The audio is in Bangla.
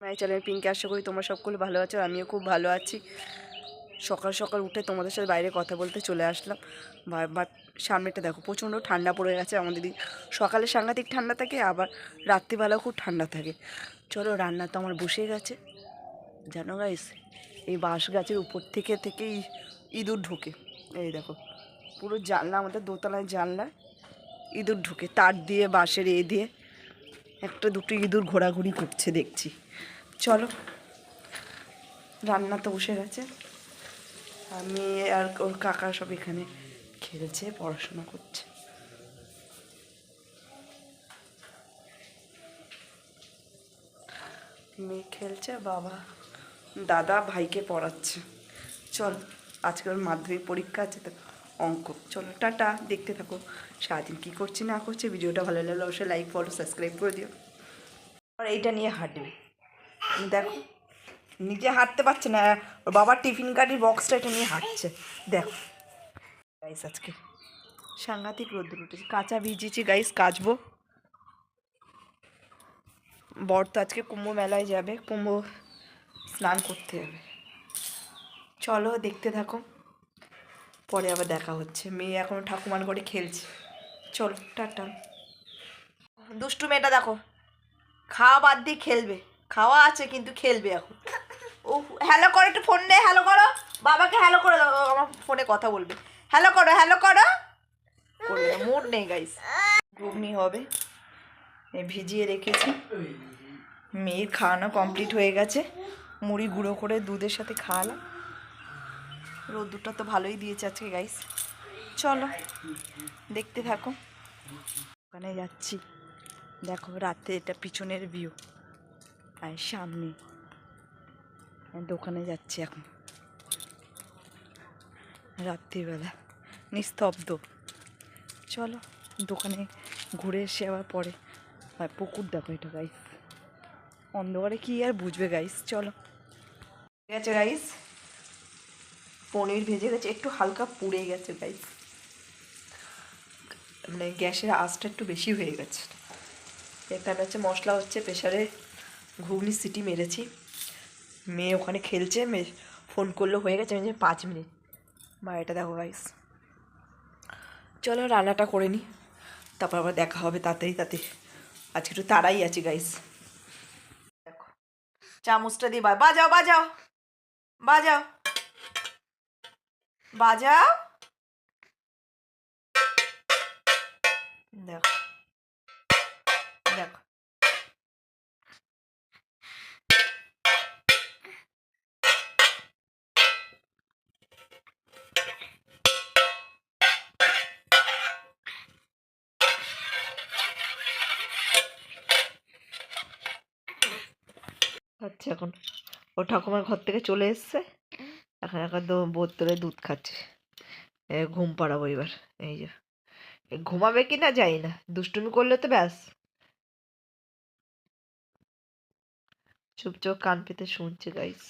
মাই চ্যানেল পিঙ্কি, আশা করি তোমরা সকলে ভালো আছো, আমিও খুব ভালো আছি। সকাল সকাল উঠে তোমাদের সাথে বাইরে কথা বলতে চলে আসলাম। সামনেটা দেখো, প্রচণ্ড ঠান্ডা পড়ে গেছে আমাদের সকালে সাংঘাতিক ঠান্ডা থাকে, আবার রাত্রিবেলাও খুব ঠান্ডা থাকে। চলো, রান্না তো আমার বসে গেছে। জানো গাইস এই বাঁশ গাছের উপর থেকে থেকেই ইঁদুর ঢোকে। এই দেখো, পুরো জানলা, আমাদের দোতলায় জানলা, ইঁদুর ঢুকে। তার দিয়ে, বাঁশের এ দিয়ে, একটা দুটো ইঁদুর ঘোরাঘুরি করছে, দেখছি। চলো। রান্না তো বসে গেছে। আমি আর ওর কাকা সব এখানে খেলছে, পড়াশোনা করছে। মেয়ে খেলছে, বাবা, দাদা ভাইকে পড়াচ্ছে। চল, আজকে ওর মাধ্যমিক পরীক্ষা আছে, তো অঙ্ক। চলো, টাটা, দেখতে থাকো। সারাদিন কী করছি না করছে, ভিডিওটা ভালো লাগলে অবশ্যই লাইক ফলো সাবস্ক্রাইব করে দিও। আর এইটা নিয়ে হাঁটবে। দেখো, নিজে হাঁটতে পারছে না। ওর বাবার টিফিন গাড়ির বক্সটা এটা নিয়ে হাঁটছে। দেখো। গাইস আজকে সাংঘাতিক রোদ্দুর উঠেছে। কাঁচা ভিজিয়েছি গাইস কাচবো। বর তো আজকে কুম্ভ মেলায় যাবে। কুম্ভ স্নান করতে যাবে। চলো, দেখতে থাকো। পরে আবার দেখা হচ্ছে। মেয়ে এখন ঠাকুমার ঘরে খেলছে। চলো, টাটা। দুষ্টু মেয়েটা দেখো। খাওয়া বাদ দিয়ে খেলবে। খাওয়া আছে কিন্তু খেলবে এখন। ও হ্যালো করো, একটু ফোন নে হ্যালো করো। বাবাকে হ্যালো করে দাও আমার ফোনে কথা বলবে। হ্যালো করো হ্যালো করো। করবে মুড নেই গাইস ঘুগনি হবে। ভিজিয়ে রেখেছি। মেয়ের খাওয়ানো কমপ্লিট হয়ে গেছে। মুড়ি গুঁড়ো করে দুধের সাথে খাওয়ালাম। রোদ্দুরটা তো ভালোই দিয়েছে আজকে গাইস চলো, দেখতে থাকো। ওখানে যাচ্ছি। দেখো রাতে এটা পিছনের ভিউ আর সামনে। দোকানে যাচ্ছি এখন। রাত্রিবেলা। নিস্তব্ধ। চলো, দোকানে ঘুরে এসে আবার পরে। আর পুকুর দেখো এটা গাইস অন্ধকারে কি আর বুঝবে গাইস চলো। ঠিক আছে গাইস পনির ভেজে গেছে। একটু হালকা পুড়ে গেছে গাইস মানে গ্যাসের আঁচটা একটু বেশি হয়ে গেছে। এখানে হচ্ছে মশলা হচ্ছে প্রেশারে ঘুগনি সিটি মেরেছি। মেয়ে ওখানে খেলছে, মেয়ে ফোন করল, হয়ে গেছে আমি পাঁচ মিনিট। বা এটা দেখো গাইস চলো রান্নাটা করে নিই তারপর আবার দেখা হবে তাড়াতাড়ি তাতে আজকে একটু তাড়াই আছি গাইস দেখো। চামচটা দিয়ে বাজাও বাজাও। বাজাও। বাজাও। দেখো। দেখো। আচ্ছা এখন। ও ঠাকুমার ঘর থেকে চলে এসছে। এখন এখন তো বোতলে দুধ খাচ্ছে। এ ঘুম পাড়াবো এবার, এই যে। ঘুমাবে কি না যাই না, দুষ্টুমি করলে তো ব্যাস। চুপচাপ কান পেতে শুনছে গাইস